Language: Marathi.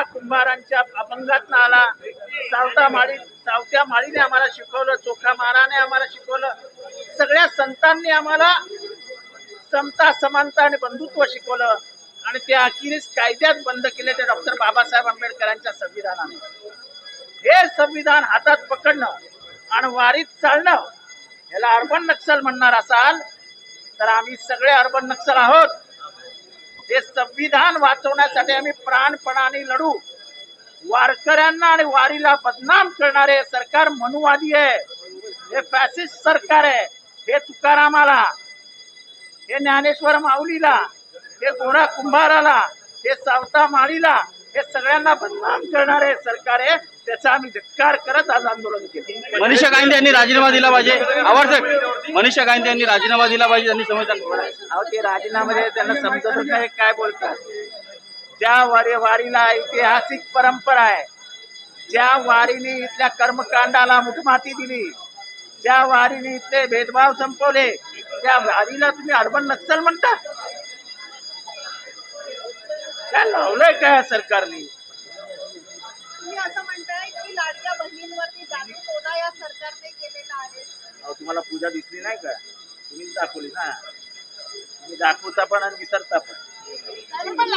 गोरा कुंभारांच्या अभंगात आला. सावता माळी सावत्या माळीने आम्हाला शिकवलं चोखा माराने आम्हाला शिकवलं. सगळ्या संतांनी आम्हाला समता समानता आणि बंधुत्व शिकवलं. आणि ते अखेरीस कायद्यात बंद केले ते डॉक्टर बाबासाहेब आंबेडकरांच्या संविधानाने. हे संविधान हातात पकडणं आणि वारीत चालणं याला अर्बन नक्षल म्हणणार असाल. तर आम्ही सगळे अर्बन नक्षल आहोत. हे संविधान वाचवण्यासाठी आम्ही प्राणपणाने लढू. वारकऱ्यांना आणि वारीला बदनाम करणारे सरकार मनुवादी आहे. हे फॅसिस्ट सरकार आहे. हे तुकारामाला हे ज्ञानेश्वर माऊलीला हे गोरा कुंभाराला हे सावता माळीला हे सगळ्यांना बदनाम करणारे सरकार आहे त्याचा आम्ही धिक्कार करत आज आंदोलन केलं. मनीषा गांधी यांनी राजीनामा दिला पाहिजे. साहेब मनीषा गांधी यांनी राजीनामा दिला पाहिजे त्यांनी अहो ते राजीनामध्ये त्यांना समजतच नाही काय बोलतात? ज्या वारी वारीला ऐतिहासिक परंपरा आहे ज्या वारीने इथल्या कर्मकांडाला मुठमाती दिली ज्या वारीने इथले भेदभाव संपवले त्या वारीला तुम्ही अर्बन नक्सल म्हणता? काय लावलंय काय या सरकारने? तुम्ही असं म्हणताय की लाडक्या बहिणींवरती जादू टोना या सरकारने केलेला आहे. अहो तुम्हाला पूजा दिसली नाही का? तुम्हीच दाखवली ना. तुम्ही दाखवता पण आणि विसरता पण. अरे पण